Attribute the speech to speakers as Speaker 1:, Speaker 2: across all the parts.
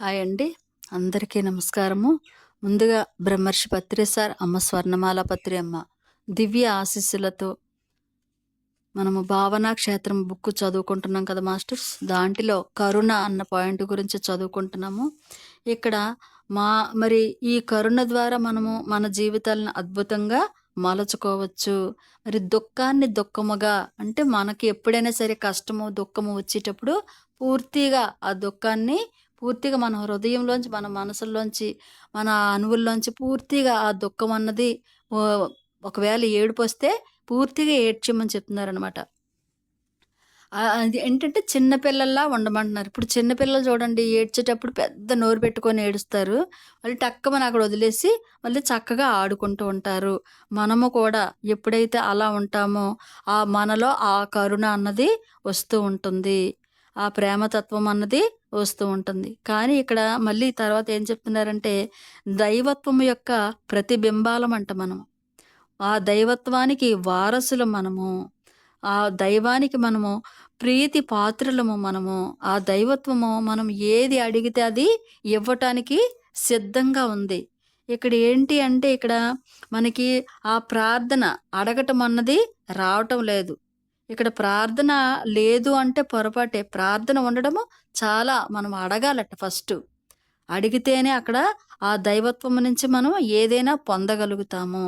Speaker 1: Hi అండి. అందరికీ నమస్కారము. ముందుగా బ్రహ్మర్షి పత్రి సార్ అమ్మ స్వర్ణమాల పత్రి అమ్మ దివ్య ఆశీస్సులతో మనము భావనా క్షేత్రం బుక్ చదువుకుంటున్నాం కదా మాస్టర్స్? దాంట్లో కరుణ అన్న పాయింట్ గురించి చదువుకుంటున్నాము. ఇక్కడ మా మరి ఈ కరుణ ద్వారా మనము మన జీవితాలను అద్భుతంగా మలచుకోవచ్చు. మరి దుఃఖాన్ని దుఃఖముగా అంటే మనకి ఎప్పుడైనా సరే కష్టము దుఃఖము వచ్చేటప్పుడు పూర్తిగా ఆ దుఃఖాన్ని పూర్తిగా మన హృదయంలోంచి మన మనసులోంచి మన అణువుల్లోంచి పూర్తిగా ఆ దుఃఖం అన్నది ఒకవేళ ఏడుపు వస్తే పూర్తిగా ఏడ్చమని చెప్తున్నారనమాట అది ఏంటంటే చిన్నపిల్లల్లా ఉండమంటున్నారు. ఇప్పుడు చిన్నపిల్లలు చూడండి ఏడ్చేటప్పుడు పెద్ద నోరు పెట్టుకొని ఏడుస్తారు. మళ్ళీ టక్కమని అక్కడ వదిలేసి మళ్ళీ చక్కగా ఆడుకుంటూ ఉంటారు. మనము కూడా ఎప్పుడైతే అలా ఉంటామో ఆ మనలో ఆ కరుణ అన్నది వస్తూ ఉంటుంది. ఆ ప్రేమతత్వం అన్నది వస్తూ ఉంటుంది. కానీ ఇక్కడ మళ్ళీ తర్వాత ఏం చెప్తున్నారంటే దైవత్వం యొక్క ప్రతిబింబాలం అంట మనము. ఆ దైవత్వానికి వారసులు మనము. ఆ దైవానికి మనము ప్రీతి పాత్రలము మనము. ఆ దైవత్వము మనం ఏది అడిగితే అది ఇవ్వటానికి సిద్ధంగా ఉంది. ఇక్కడ ఏంటి అంటే ఇక్కడ మనకి ఆ ప్రార్థన అడగటం అన్నది రావటం లేదు. ఇక్కడ ప్రార్థన లేదు అంటే పొరపాటే. ప్రార్థన ఉండడము చాలా మనం అడగాలట ఫస్ట్. అడిగితేనే అక్కడ ఆ దైవత్వం నుంచి మనం ఏదైనా పొందగలుగుతాము.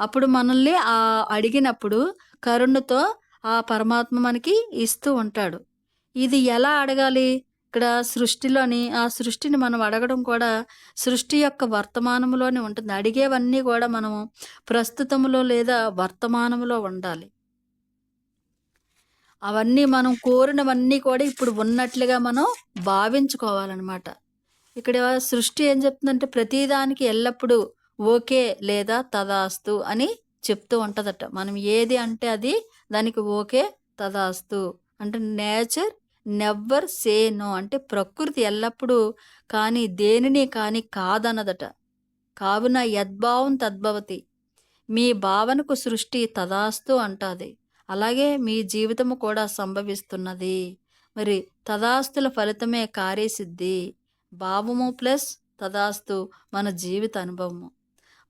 Speaker 1: అప్పుడు మనల్ని ఆ అడిగినప్పుడు కరుణతో ఆ పరమాత్మ మనకి ఇస్తూ ఉంటాడు. ఇది ఎలా అడగాలి? ఇక్కడ సృష్టిలోని ఆ సృష్టిని మనం అడగడం కూడా సృష్టి యొక్క వర్తమానంలోనే ఉంటుంది. అడిగేవన్నీ కూడా మనము ప్రస్తుతంలో లేదా వర్తమానంలో ఉండాలి. అవన్నీ మనం కోరినవన్నీ కూడా ఇప్పుడు ఉన్నట్లుగా మనం భావించుకోవాలన్నమాట. ఇక్కడ సృష్టి ఏం చెప్తుందంటే ప్రతిదానికి ఎల్లప్పుడూ ఓకే లేదా తదాస్తు అని చెప్తూ ఉంటుందట. మనం ఏది అంటే అది దానికి ఓకే తదాస్తు. అంటే నేచర్ నెవ్వర్ సే నో. అంటే ప్రకృతి ఎల్లప్పుడూ కానీ దేనిని కానీ కాదన్నదట. కావున యద్భావం తద్భవతి. మీ భావనకు సృష్టి తదాస్తు అంటాది. అలాగే మీ జీవితము కూడా సంభవిస్తున్నది. మరి తదాస్తుల ఫలితమే కార్యసిద్ధి. భావము ప్లస్ తదాస్తు మన జీవిత అనుభవము.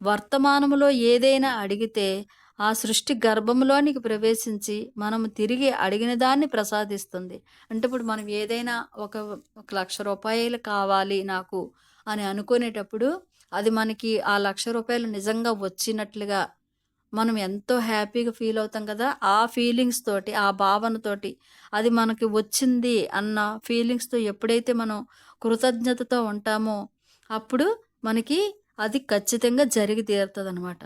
Speaker 1: వర్తమానములో ఏదైనా అడిగితే ఆ సృష్టి గర్భంలోనికి ప్రవేశించి మనం తిరిగి అడిగిన దాన్ని ప్రసాదిస్తుంది. అంటే ఇప్పుడు మనం ఏదైనా ఒక ఒక లక్ష రూపాయలు కావాలి నాకు అని అనుకునేటప్పుడు అది మనకి ఆ లక్ష రూపాయలు నిజంగా వచ్చినట్లుగా మనం ఎంతో హ్యాపీగా ఫీల్ అవుతాం కదా ఆ ఫీలింగ్స్ తోటి ఆ భావనతోటి అది మనకి వచ్చింది అన్న ఫీలింగ్స్తో ఎప్పుడైతే మనం కృతజ్ఞతతో ఉంటామో అప్పుడు మనకి అది ఖచ్చితంగా జరిగి తీరుతుంది అనమాట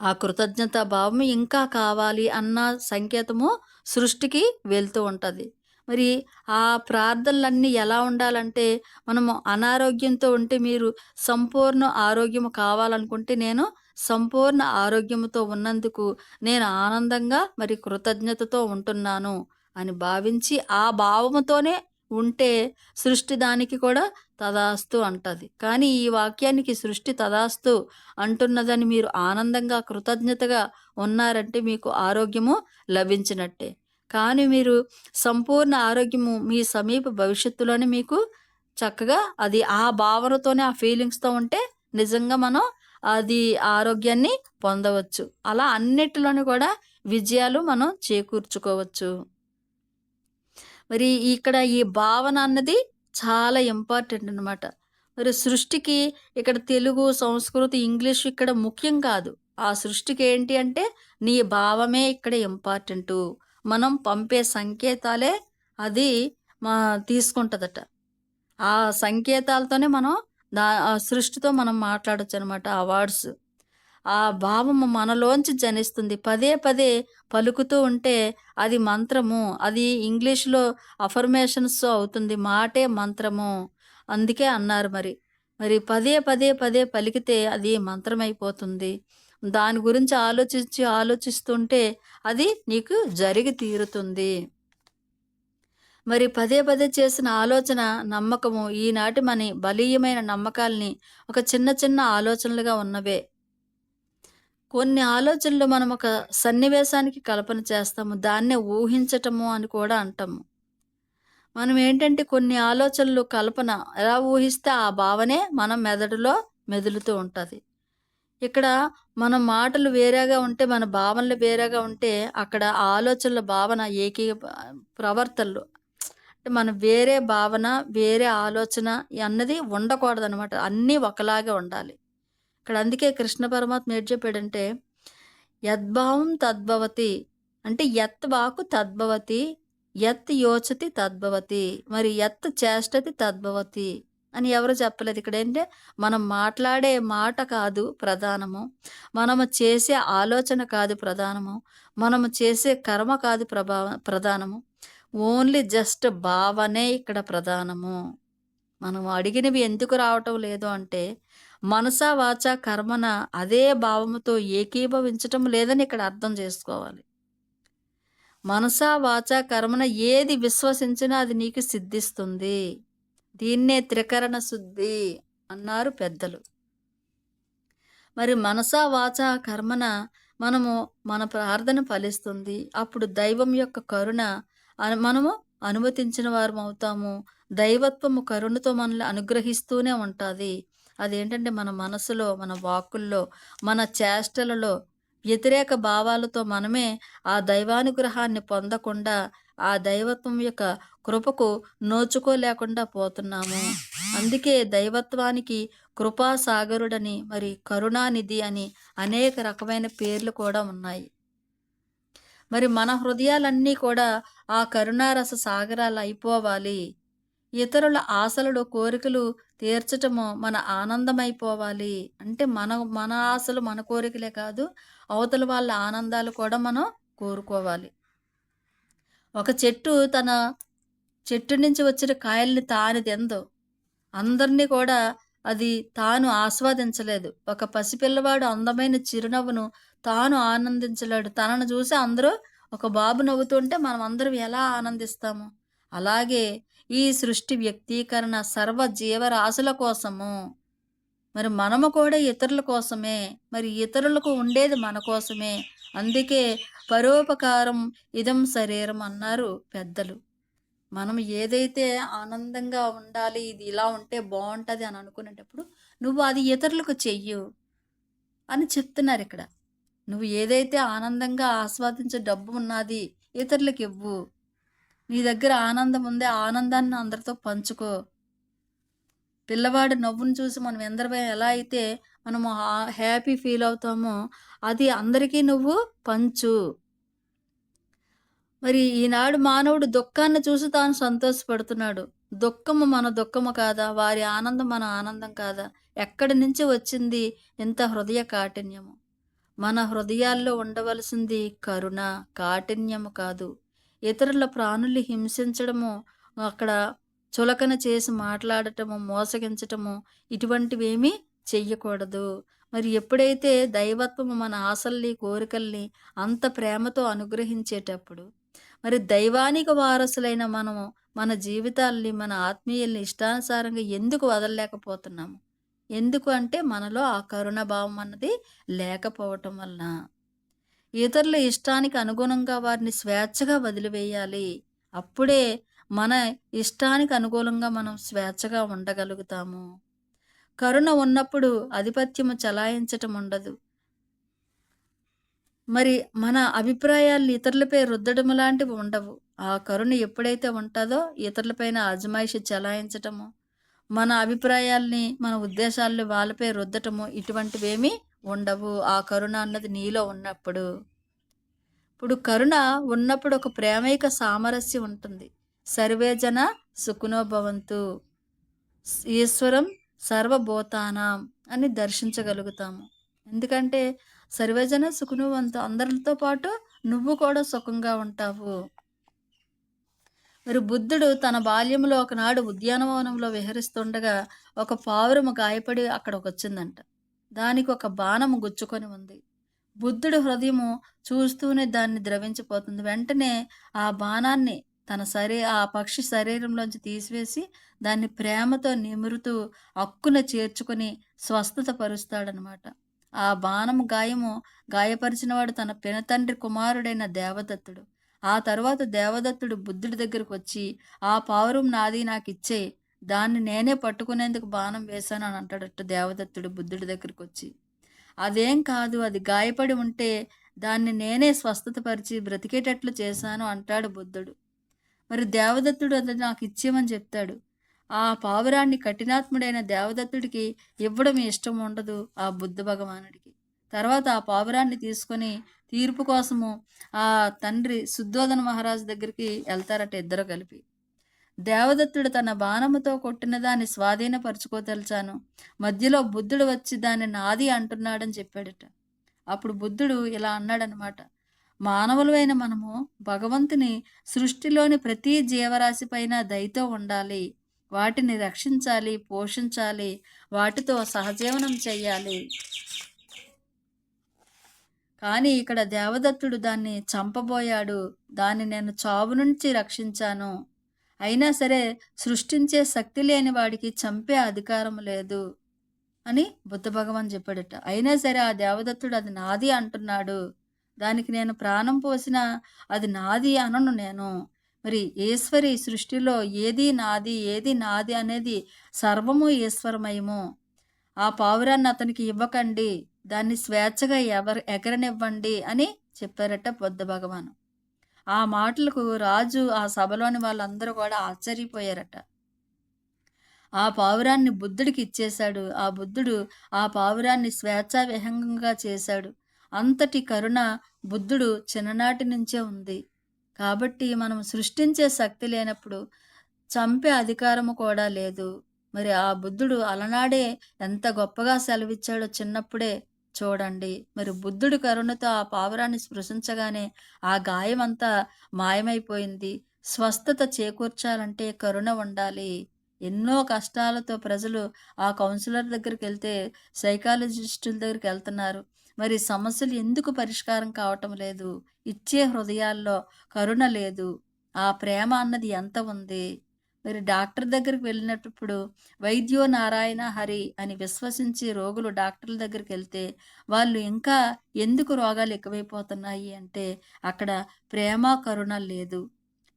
Speaker 1: ఆ కృతజ్ఞత భావం ఇంకా కావాలి అన్న సంకేతము సృష్టికి వెళ్తూ ఉంటుంది. మరి ఆ ప్రార్థనలన్నీ ఎలా ఉండాలంటే మనము అనారోగ్యంతో ఉంటే మీరు సంపూర్ణ ఆరోగ్యం కావాలనుకుంటే నేను సంపూర్ణ ఆరోగ్యముతో ఉన్నందుకు నేను ఆనందంగా మరి కృతజ్ఞతతో ఉంటున్నాను అని భావించి ఆ భావముతోనే ఉంటే సృష్టి దానికి కూడా తదాస్తు అంటది. కానీ ఈ వాక్యానికి సృష్టి తదాస్తు అంటున్నదని మీరు ఆనందంగా కృతజ్ఞతగా ఉన్నారంటే మీకు ఆరోగ్యము లభించినట్టే. కానీ మీరు సంపూర్ణ ఆరోగ్యము మీ సమీప భవిష్యత్తులోనే మీకు చక్కగా అది ఆ భావనతోనే ఆ ఫీలింగ్స్తో ఉంటే నిజంగా మనం అది ఆరోగ్యాన్ని పొందవచ్చు. అలా అన్నిటిలోనూ కూడా విజయాలు మనం చేకూర్చుకోవచ్చు. మరి ఇక్కడ ఈ భావన అన్నది చాలా ఇంపార్టెంట్ అనమాట మరి సృష్టికి ఇక్కడ తెలుగు సంస్కృతి ఇంగ్లీష్ ఇక్కడ ముఖ్యం కాదు. ఆ సృష్టికి ఏంటి అంటే నీ భావమే ఇక్కడ ఇంపార్టెంట్. మనం పంపే సంకేతాలే అది మా తీసుకుంటుందట. ఆ సంకేతాలతోనే మనం దా ఆ సృష్టితో మనం మాట్లాడచ్చు అనమాట ఆ వర్డ్స్. ఆ భావము మనలోంచి జనిస్తుంది. పదే పదే పలుకుతూ ఉంటే అది మంత్రము. అది ఇంగ్లీష్లో అఫర్మేషన్స్ అవుతుంది. మాటే మంత్రము. అందుకే అన్నారు మరి. మరి పదే పదే పదే పలికితే అది మంత్రమైపోతుంది. దాని గురించి ఆలోచించి ఆలోచిస్తుంటే అది నీకు జరిగి తీరుతుంది. మరి పదే పదే చేసిన ఆలోచన నమ్మకము ఈనాటి మన బలీయమైన నమ్మకాల్ని ఒక చిన్న చిన్న ఆలోచనలుగా ఉన్నవే. కొన్ని ఆలోచనలు మనం ఒక సన్నివేశానికి కల్పన చేస్తాము దాన్నే ఊహించటము అని కూడా అంటాము. మనం ఏంటంటే కొన్ని ఆలోచనలు కల్పన ఎలా ఊహిస్తే ఆ భావనే మన మెదడులో మెదులుతూ ఉంటుంది. ఇక్కడ మన మాటలు వేరేగా ఉంటే మన భావనలు వేరేగా ఉంటే అక్కడ ఆలోచనల భావన ఏకీ ప్రవర్తనలు మన వేరే భావన వేరే ఆలోచన అన్నది ఉండకూడదు అనమాట అన్నీ ఒకలాగే ఉండాలి. ఇక్కడ అందుకే కృష్ణ పరమాత్మ ఏం చెప్పాడంటే యద్భావం తద్భవతి అంటే యత్ వాకు తద్భవతి యత్ యోచతి తద్భవతి మరి యత్ చేష్టతి తద్భవతి అని ఎవరు చెప్పలేదు. ఇక్కడ ఏంటంటే మనం మాట్లాడే మాట కాదు ప్రధానము మనము చేసే ఆలోచన కాదు ప్రధానము మనము చేసే కర్మ కాదు ప్రభావ ప్రధానము. ఓన్లీ జస్ట్ భావనే ఇక్కడ ప్రధానము. మనం అడిగినవి ఎందుకు రావటం లేదు అంటే మనసా వాచ కర్మన అదే భావముతో ఏకీభవించటం లేదని ఇక్కడ అర్థం చేసుకోవాలి. మనసా వాచ కర్మన ఏది విశ్వసించినా అది నీకు సిద్ధిస్తుంది. దీన్నే త్రికరణ శుద్ధి అన్నారు పెద్దలు. మరి మనసా వాచ కర్మన మనము మన ప్రార్థన ఫలిస్తుంది. అప్పుడు దైవం యొక్క కరుణ మనము అనుమతించిన వారం అవుతాము. దైవత్వము కరుణతో మనల్ని అనుగ్రహిస్తూనే ఉంటుంది. అదేంటంటే మన మనసులో మన వాక్కుల్లో మన చేష్టలలో వ్యతిరేక భావాలతో మనమే ఆ దైవానుగ్రహాన్ని పొందకుండా ఆ దైవత్వం యొక్క కృపకు నోచుకోలేకుండా పోతున్నాము. అందుకే దైవత్వానికి కృపాసాగరుడని మరి కరుణానిధి అని అనేక రకమైన పేర్లు కూడా ఉన్నాయి. మరి మన హృదయాలన్నీ కూడా ఆ కరుణారస సాగరాలు అయిపోవాలి. ఇతరుల ఆశలు కోరికలు తీర్చటము మన ఆనందమైపోవాలి. అంటే మన మన ఆశలు మన కోరికలే కాదు అవతల వాళ్ళ ఆనందాలు కూడా మనం కోరుకోవాలి. ఒక చెట్టు తన చెట్టు నుంచి వచ్చిన కాయల్ని తాను తిందో అందరినీ కూడా అది తాను ఆస్వాదించలేదు. ఒక పసిపిల్లవాడు అందమైన చిరునవ్వును తాను ఆనందించలేడు. తనను చూసి అందరూ ఒక బాబు నవ్వుతుంటే మనం అందరం ఎలా ఆనందిస్తాము? అలాగే ఈ సృష్టి వ్యక్తీకరణ సర్వ జీవరాశుల కోసము. మరి మనము కూడా ఇతరుల కోసమే. మరి ఇతరులకు ఉండేది మన కోసమే. అందుకే పరోపకారం ఇదం శరీరం అన్నారు పెద్దలు. మనం ఏదైతే ఆనందంగా ఉండాలి ఇది ఇలా ఉంటే బాగుంటుంది అని అనుకునేటప్పుడు నువ్వు అది ఇతరులకు చెయ్యు అని చెప్తున్నారు ఇక్కడ. నువ్వు ఏదైతే ఆనందంగా ఆస్వాదించే డబ్బు ఉన్నది ఇతరులకు ఇవ్వు. నీ దగ్గర ఆనందం ఉంది ఆనందాన్ని అందరితో పంచుకో. పిల్లవాడు నవ్వును చూసి మనం ఎందరిపై ఎలా అయితే మనము హ్యాపీ ఫీల్ అవుతామో అది అందరికీ నువ్వు పంచు. మరి ఈనాడు మానవుడు దుఃఖాన్ని చూసి తాను సంతోషపడుతున్నాడు. దుఃఖము మన దుఃఖము కాదా? వారి ఆనందం మన ఆనందం కాదా? ఎక్కడి నుంచి వచ్చింది? ఇంత హృదయ కాఠిన్యము. మన హృదయాల్లో ఉండవలసింది కరుణ కాఠిన్యము కాదు. ఇతరుల ప్రాణుల్ని హింసించడము అక్కడ చులకన చేసి మాట్లాడటము మోసగించటము ఇటువంటివేమీ చెయ్యకూడదు. మరి ఎప్పుడైతే దైవత్వము మన ఆశల్ని కోరికల్ని అంత ప్రేమతో అనుగ్రహించేటప్పుడు మరి దైవానికి వారసులైన మనము మన జీవితాల్ని మన ఆత్మీయుల్ని ఇష్టానుసారంగా ఎందుకు వదలలేకపోతున్నాము? ఎందుకు అంటే మనలో ఆ కరుణ భావం అన్నది లేకపోవటం వలన. ఇతరుల ఇష్టానికి అనుగుణంగా వారిని స్వేచ్ఛగా వదిలివేయాలి. అప్పుడే మన ఇష్టానికి అనుకూలంగా మనం స్వేచ్ఛగా ఉండగలుగుతాము. కరుణ ఉన్నప్పుడు ఆధిపత్యము చలాయించటం ఉండదు. మరి మన అభిప్రాయాలు ఇతరులపై రుద్దడం లాంటివి ఉండవు. ఆ కరుణ ఎప్పుడైతే ఉంటుందో ఇతరులపైన అజమాయిషి చలాయించటము మన అభిప్రాయాల్ని మన ఉద్దేశాలను వాళ్ళపై రుద్దటము ఇటువంటివేమీ ఉండవు. ఆ కరుణ అన్నది నీలో ఉన్నప్పుడు. ఇప్పుడు కరుణ ఉన్నప్పుడు ఒక ప్రేమైక సామరస్యం ఉంటుంది. సర్వేజన సుఖనోభవంతు ఈశ్వరం సర్వభూతానాం అని దర్శించగలుగుతాము. ఎందుకంటే సర్వేజన సుఖనువంతు అందరితో పాటు నువ్వు కూడా సుఖంగా ఉంటావు. మరి బుద్ధుడు తన బాల్యంలో ఒకనాడు ఉద్యానవనంలో విహరిస్తుండగా ఒక పావురము గాయపడి అక్కడికి వచ్చిందంట దానికి ఒక బాణము గుచ్చుకొని ఉంది. బుద్ధుడి హృదయము చూస్తూనే దాన్ని ద్రవించిపోతుంది. వెంటనే ఆ బాణాన్ని తన శరీ ఆ పక్షి శరీరంలోంచి తీసివేసి దాన్ని ప్రేమతో నిమురుతూ అక్కున చేర్చుకొని స్వస్థత పరుస్తాడనమాట ఆ బాణము గాయము గాయపరిచినవాడు తన పినతండ్రి కుమారుడైన దేవదత్తుడు. ఆ తర్వాత దేవదత్తుడు బుద్ధుడి దగ్గరకు వచ్చి ఆ పావురం నాది నాకు ఇచ్చే దాన్ని నేనే పట్టుకునేందుకు బాణం వేశాను అని అంటాడట దేవదత్తుడు బుద్ధుడి దగ్గరికి వచ్చి. అదేం కాదు అది గాయపడి ఉంటే దాన్ని నేనే స్వస్థతపరిచి బ్రతికేటట్లు చేశాను అంటాడు బుద్ధుడు. మరి దేవదత్తుడు అది నాకు ఇచ్చేమని చెప్తాడు. ఆ పావురాన్ని కఠినాత్ముడైన దేవదత్తుడికి ఇవ్వడం ఇష్టం ఉండదు ఆ బుద్ధ భగవానుడికి. తర్వాత ఆ పావురాన్ని తీసుకొని తీర్పు కోసము ఆ తండ్రి శుద్ధోధన మహారాజు దగ్గరికి వెళ్తారట ఇద్దరు కలిపి. దేవదత్తుడు తన బాణముతో కొట్టిన దాన్ని స్వాధీనపరుచుకోదలిచాను మధ్యలో బుద్ధుడు వచ్చి దాన్ని నాది అంటున్నాడని చెప్పాడట. అప్పుడు బుద్ధుడు ఇలా అన్నాడనమాట మానవులైన మనము భగవంతుని సృష్టిలోని ప్రతి జీవరాశి పైన దయతో ఉండాలి. వాటిని రక్షించాలి పోషించాలి వాటితో సహజీవనం చేయాలి కానీ ఇక్కడ దేవదత్తుడు దాన్ని చంపబోయాడు. దాన్ని నేను చావు నుంచి రక్షించాను. అయినా సరే సృష్టించే శక్తి లేని వాడికి చంపే అధికారం లేదు అని బుద్ధ భగవాన్ చెప్పాడట. అయినా సరే ఆ దేవదత్తుడు అది నాది అంటున్నాడు. దానికి నేను ప్రాణం పోసిన అది నాది అనను నేను. మరి ఈశ్వరి సృష్టిలో ఏది నాది ఏది నాది అనేది సర్వము ఈశ్వరమయము. ఆ పావురాన్ని అతనికి ఇవ్వకండి. దాన్ని స్వేచ్ఛగా ఎవరు ఎగరనివ్వండి అని చెప్పారట బుద్ధ భగవాను. ఆ మాటలకు రాజు ఆ సభలోని వాళ్ళందరూ కూడా ఆశ్చర్యపోయారట. ఆ పావురాన్ని బుద్ధుడికి ఇచ్చేశాడు. ఆ బుద్ధుడు ఆ పావురాన్ని స్వేచ్ఛా విహంగంగా చేశాడు. అంతటి కరుణ బుద్ధుడు చిన్ననాటి నుంచే ఉంది. కాబట్టి మనం సృష్టించే శక్తి లేనప్పుడు చంపే అధికారము కూడా లేదు. మరి ఆ బుద్ధుడు అలనాడే ఎంత గొప్పగా సెలవిచ్చాడో చిన్నప్పుడే చూడండి. మరి బుద్ధుడి కరుణతో ఆ పావురాన్ని స్పృశించగానే ఆ గాయం అంతా మాయమైపోయింది. స్వస్థత చేకూర్చాలంటే కరుణ ఉండాలి. ఎన్నో కష్టాలతో ప్రజలు ఆ కౌన్సిలర్ దగ్గరికి వెళ్తే సైకాలజిస్టుల దగ్గరికి వెళ్తున్నారు. మరి సమస్యలు ఎందుకు పరిష్కారం కావటం లేదు? ఇచ్చే హృదయాల్లో కరుణ లేదు. ఆ ప్రేమ అన్నది ఎంత ఉంది? మరి డాక్టర్ దగ్గరికి వెళ్ళినప్పుడు వైద్యో నారాయణ హరి అని విశ్వసించి రోగులు డాక్టర్ల దగ్గరికి వెళ్తే వాళ్ళు ఇంకా ఎందుకు రోగాలు ఎక్కువైపోతున్నాయి అంటే అక్కడ ప్రేమ కరుణ లేదు.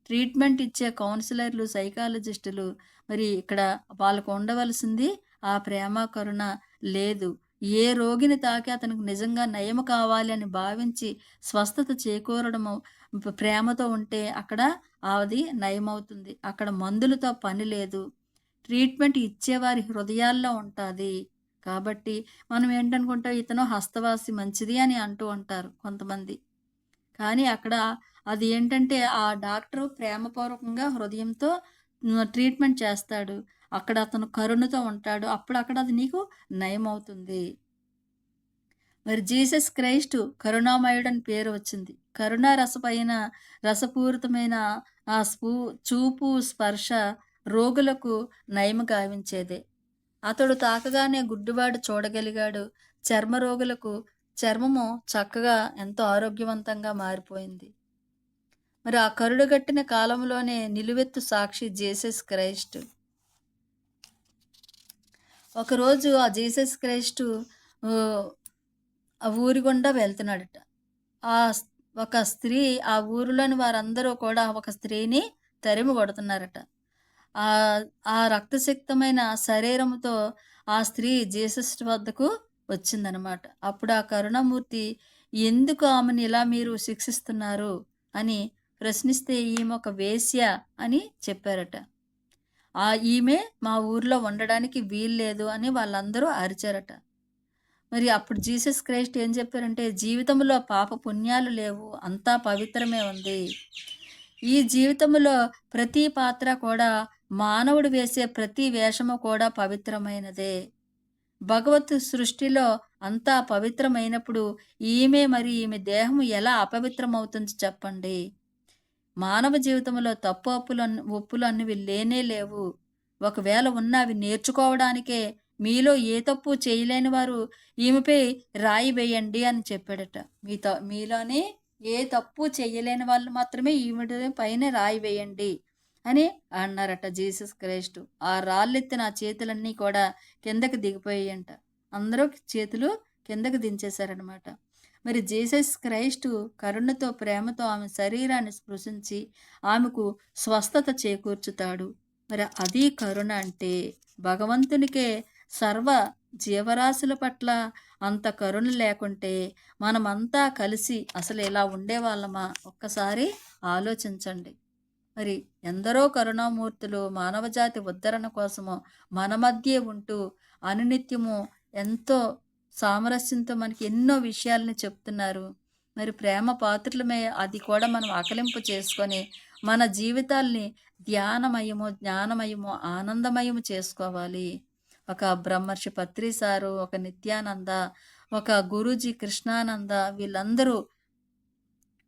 Speaker 1: ట్రీట్మెంట్ ఇచ్చే కౌన్సిలర్లు సైకాలజిస్టులు మరి ఇక్కడ వాళ్ళకు ఉండవలసింది ఆ ప్రేమ కరుణ లేదు. ఏ రోగిని తాకి అతనికి నిజంగా నయం కావాలి అని భావించి స్వస్థత చేకూరడము ప్రేమతో ఉంటే అక్కడ అది నయమవుతుంది. అక్కడ మందులతో పని లేదు. ట్రీట్మెంట్ ఇచ్చేవారి హృదయాల్లో ఉంటుంది. కాబట్టి మనం ఏంటనుకుంటాం ఇతను హస్తవాసి మంచిది అని అంటూ ఉంటారు కొంతమంది. కానీ అక్కడ అది ఏంటంటే ఆ డాక్టరు ప్రేమపూర్వకంగా హృదయంతో ట్రీట్మెంట్ చేస్తాడు. అక్కడ అతను కరుణతో ఉంటాడు. అప్పుడు అక్కడ అది నీకు నయమవుతుంది. మరి జీసస్ క్రైస్ట్ కరుణామయుడని అని పేరు వచ్చింది. కరుణా రసపైన రసపూరితమైన ఆ స్పూ చూపు స్పర్శ రోగులకు నయము గావించేదే. అతడు తాకగానే గుడ్డివాడు చూడగలిగాడు. చర్మ రోగులకు చర్మము చక్కగా ఎంతో ఆరోగ్యవంతంగా మారిపోయింది. మరి ఆ కరుడుగట్టిన కాలంలోనే నిలువెత్తు సాక్షి జీసస్ క్రైస్ట్. ఒకరోజు ఆ జీసస్ క్రైస్టు ఆ ఊరి గుండా వెళ్తున్నాడట. ఆ ఒక స్త్రీ ఆ ఊరిలోని వారందరూ కూడా ఒక స్త్రీని తరిమి కొడుతున్నారట. ఆ ఆ రక్తశక్తమైన శరీరంతో ఆ స్త్రీ జీసస్ వద్దకు వచ్చిందనమాట. అప్పుడు ఆ కరుణామూర్తి ఎందుకు ఆమెను ఇలా మీరు శిక్షిస్తున్నారు అని ప్రశ్నిస్తే ఈమె ఒక వేశ్య అని చెప్పారట. ఆ ఈమె మా ఊర్లో ఉండడానికి వీల్లేదు అని వాళ్ళందరూ అరిచారట. మరి అప్పుడు జీసస్ క్రైస్ట్ ఏం చెప్పారంటే జీవితంలో పాప పుణ్యాలు లేవు అంతా పవిత్రమే ఉంది. ఈ జీవితంలో ప్రతి పాత్ర కూడా మానవుడు వేసే ప్రతి వేషము కూడా పవిత్రమైనదే. భగవత్ సృష్టిలో అంతా పవిత్రమైనప్పుడు ఈమె మరి ఈమె దేహం ఎలా అపవిత్రమవుతుంది చెప్పండి. మానవ జీవితంలో తప్పు అప్పులు ఒప్పులు అన్నవి లేనే లేవు. ఒకవేళ ఉన్న అవి నేర్చుకోవడానికే మీలో ఏ తప్పు చేయలేని వారు ఈమెపై రాయి వేయండి అని చెప్పాడట. మీ త మీలోనే ఏ తప్పు చేయలేని వాళ్ళు మాత్రమే ఈమె పైన రాయి వేయండి అని అన్నారట జీసస్ క్రైస్ట్. ఆ రాళ్ళెత్తిన ఆ చేతులన్నీ కూడా కిందకి దిగిపోయాయంట. అందరూ చేతులు కిందకి దించేశారనమాట మరి జీసస్ క్రైస్టు కరుణతో ప్రేమతో ఆమె శరీరాన్ని స్పృశించి ఆమెకు స్వస్థత చేకూర్చుతాడు. మరి అది కరుణ అంటే భగవంతునికే సర్వ జీవరాశుల పట్ల అంత కరుణ లేకుంటే మనమంతా కలిసి అసలు ఇలా ఉండేవాళ్ళమా? ఒక్కసారి ఆలోచించండి. మరి ఎందరో కరుణామూర్తులు మానవజాతి ఉద్ధరణ కోసము మన మధ్య ఉంటూ అనునిత్యము ఎంతో సామరస్యంతో మనకి ఎన్నో విషయాలని చెప్తున్నారు. మరి ప్రేమ పాత్రలమే అది కూడా మనం ఆకలింపు చేసుకొని మన జీవితాల్ని ధ్యానమయము జ్ఞానమయము ఆనందమయము చేసుకోవాలి. ఒక బ్రహ్మర్షి పత్రి సారు ఒక నిత్యానంద ఒక గురూజీ కృష్ణానంద వీళ్ళందరూ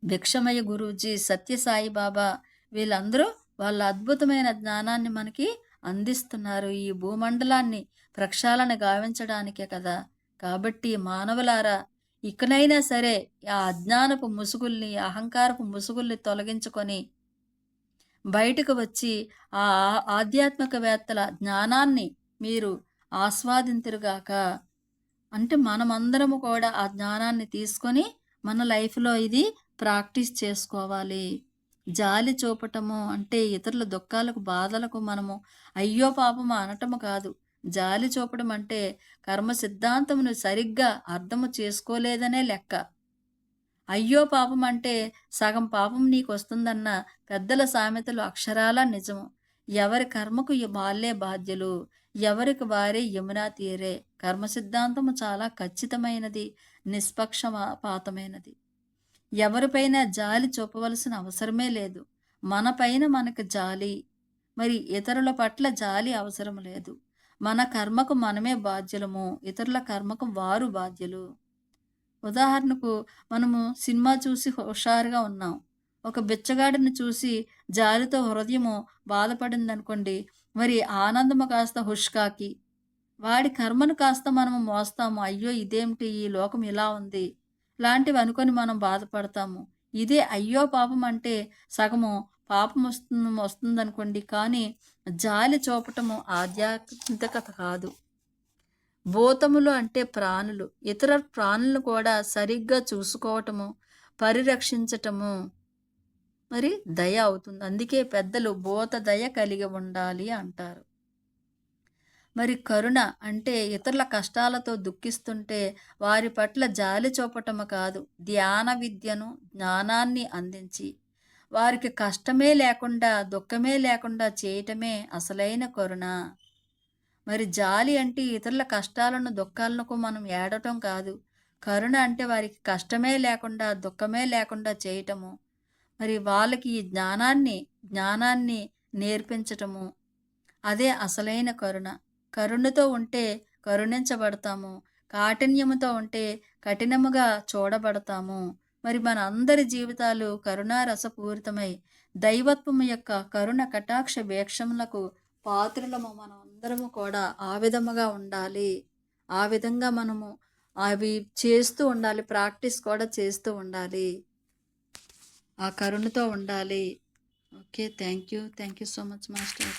Speaker 1: భిక్షమయ గురూజీ సత్యసాయి బాబా వీళ్ళందరూ వాళ్ళ అద్భుతమైన జ్ఞానాన్ని మనకి అందిస్తున్నారు. ఈ భూమండలాన్ని ప్రక్షాళన గావించడానికే కదా. కాబట్టి మానవులారా ఇకనైనా సరే ఆ అజ్ఞానపు ముసుగుల్ని అహంకారపు ముసుగుల్ని తొలగించుకొని బయటకు వచ్చి ఆ ఆధ్యాత్మికవేత్తల జ్ఞానాన్ని మీరు ఆస్వాదింతురుగాక. అంటే మనమందరము కూడా ఆ జ్ఞానాన్ని తీసుకొని మన లైఫ్లో ఇది ప్రాక్టీస్ చేసుకోవాలి. జాలి చూపటము అంటే ఇతరుల దుఃఖాలకు బాధలకు మనము అయ్యో పాపము అనటము కాదు. జాలి చూపడం అంటే కర్మ సిద్ధాంతమును సరిగ్గా అర్థము చేసుకోలేదనే లెక్క. అయ్యో పాపం అంటే సగం పాపం నీకు వస్తుందన్న పెద్దల సామెతలు అక్షరాల నిజము. ఎవరి కర్మకు వాళ్ళే బాధ్యులు. ఎవరికి వారే యమునా తీరే. కర్మ సిద్ధాంతము చాలా ఖచ్చితమైనది నిష్పక్షపాతమైనది. ఎవరిపైన జాలి చూపవలసిన అవసరమే లేదు. మనపైన మనకు జాలి మరి ఇతరుల పట్ల జాలి అవసరం లేదు. మన కర్మకు మనమే బాధ్యులము ఇతరుల కర్మకు వారు బాధ్యులు. ఉదాహరణకు మనము సినిమా చూసి హుషారుగా ఉన్నాం. ఒక బిచ్చగాడిని చూసి జాలితో హృదయము బాధపడిందనుకోండి మరి ఆనందము కాస్త హుష్కాకి వాడి కర్మను కాస్త మనము మోస్తాము. అయ్యో ఇదేమిటి? ఈ లోకం ఇలా ఉంది. లాంటివి అనుకొని మనం బాధపడతాము. ఇదే అయ్యో పాపం అంటే సగము పాపం వస్తుంది వస్తుందనుకోండి. కానీ జాలి చూపటము ఆధ్యాత్మికత కాదు. భూతములు అంటే ప్రాణులు. ఇతర ప్రాణులను కూడా సరిగ్గా చూసుకోవటము పరిరక్షించటము మరి దయ అవుతుంది. అందుకే పెద్దలు భూత దయ కలిగి ఉండాలి అంటారు. మరి కరుణ అంటే ఇతరుల కష్టాలతో దుఃఖిస్తుంటే వారి పట్ల జాలి చూపటము కాదు. ధ్యాన విద్యను జ్ఞానాన్ని అందించి వారికి కష్టమే లేకుండా దుఃఖమే లేకుండా చేయటమే అసలైన కరుణ. మరి జాలి అంటే ఇతరుల కష్టాలను దుఃఖాలను మనం ఏడటం కాదు. కరుణ అంటే వారికి కష్టమే లేకుండా దుఃఖమే లేకుండా చేయటము. మరి వాళ్ళకి ఈ జ్ఞానాన్ని జ్ఞానాన్ని నేర్పించటము అదే అసలైన కరుణ. కరుణతో ఉంటే కరుణించబడతాము కాఠిన్యముతో ఉంటే కఠినముగా చూడబడతాము. మరి మన అందరి జీవితాలు కరుణారసపూరితమై దైవత్వము యొక్క కరుణ కటాక్ష వేక్షములకు పాత్రలము మనం అందరము కూడా ఆ విధముగా ఉండాలి. ఆ విధంగా మనము అవి చేస్తూ ఉండాలి ప్రాక్టీస్ కూడా చేస్తూ ఉండాలి. ఆ కరుణతో ఉండాలి. Okay thank you thank you so much master.